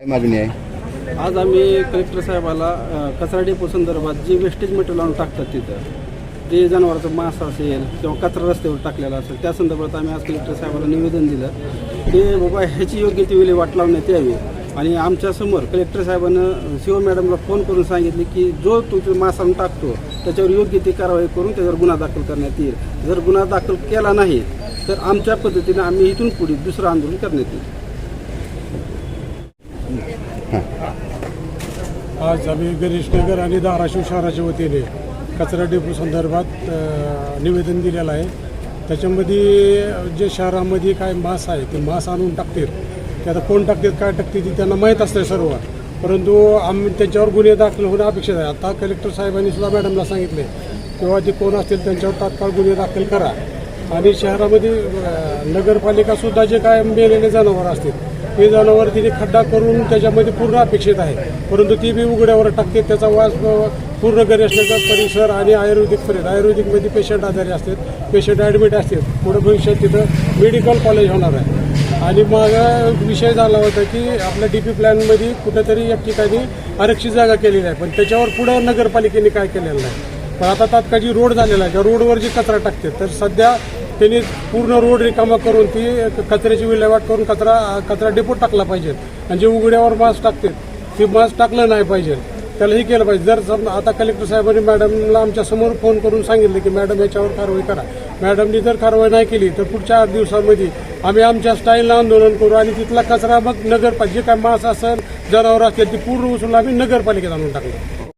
काय मागणी आहे? आज आम्ही कलेक्टर साहेबाला अ, कचरा डेपो संदर्भात जे वेस्टेज मटेरियल आणून टाकतात तिथं जे जनावराचं मांस असेल किंवा कचरा रस्त्यावर टाकलेला असेल त्या संदर्भात आम्ही आज कलेक्टर साहेबाला निवेदन दिलं. की बाबा ह्याची योग्य ती विल्हेवाट लावण्यात यावी. आणि आमच्यासमोर कलेक्टर साहेबानं शिव मॅडमला फोन करून सांगितले की जो तो तो मांस आणून टाकतो त्याच्यावर योग्य ती कारवाई करून त्याच्यावर गुन्हा दाखल करण्यात येईल. जर गुन्हा दाखल केला नाही तर आमच्या पद्धतीनं आम्ही इथून पुढे दुसरं आंदोलन करण्यात येईल. आज आम्ही गणेश नगर आणि धाराशिव शहराच्या वतीने कचरा डेपो संदर्भात निवेदन दिलेलं आहे. त्याच्यामध्ये जे शहरामध्ये काय मास आहे ते मास आणून टाकतील. ते आता कोण टाकतील काय टाकतील ते त्यांना माहीत असतं सर्व. परंतु आम्ही त्याच्यावर गुन्हे दाखल होणं अपेक्षित आहे. आता कलेक्टर साहेबांनी सुद्धा मॅडमला सांगितले किंवा जे कोण असतील त्यांच्यावर तात्काळ गुन्हे दाखल करा. आणि शहरामध्ये नगरपालिका नगरपालिकासुद्धा जे काय मेलेले जनावर असतील ते जनावर तिने खड्डा करून त्याच्यामध्ये पूर्ण अपेक्षित आहे. परंतु ती बी उघड्यावर टाकते त्याचा वास पूर्ण गणेशनगर परिसर आणि आयुर्वेदिक परिसर आयुर्वेदिकमध्ये पेशंट आजारी असतात पेशंट ॲडमिट असतात पुढे भविष्यात तिथं मेडिकल कॉलेज होणार आहे. आणि मागं विषय झाला होता की आपल्या डी पी प्लॅनमध्ये कुठेतरी एक ठिकाणी आरक्षित जागा केलेली आहे पण त्याच्यावर पुढं नगरपालिकेने काय केलेलं नाही. पण आता तात्काळ जी रोड झालेला आहे त्या रोडवर जी कचरा टाकते तर सध्या त्यांनी पूर्ण रोड रिकामा करून ती कचऱ्याची विल्हेवाट करून कचरा कचरा डेपोट टाकला पाहिजे. आणि जे उघड्यावर मास्क टाकते ते मास्क टाकलं नाही पाहिजे. त्याला हे केलं पाहिजे. जर समजा आता कलेक्टर साहेबांनी मॅडमला आमच्यासमोर फोन करून सांगितलं की मॅडम याच्यावर कारवाई करा. मॅडमनी जर कारवाई नाही केली तर पुढच्या आठ दिवसांमध्ये आम्ही आमच्या स्टाईलला आंदोलन करू आणि तिथला कचरा मग नगरपालिका जे काय मास असेल जनावर असतील ती पूर्ण उचलून आम्ही नगरपालिकेत आणून टाकलं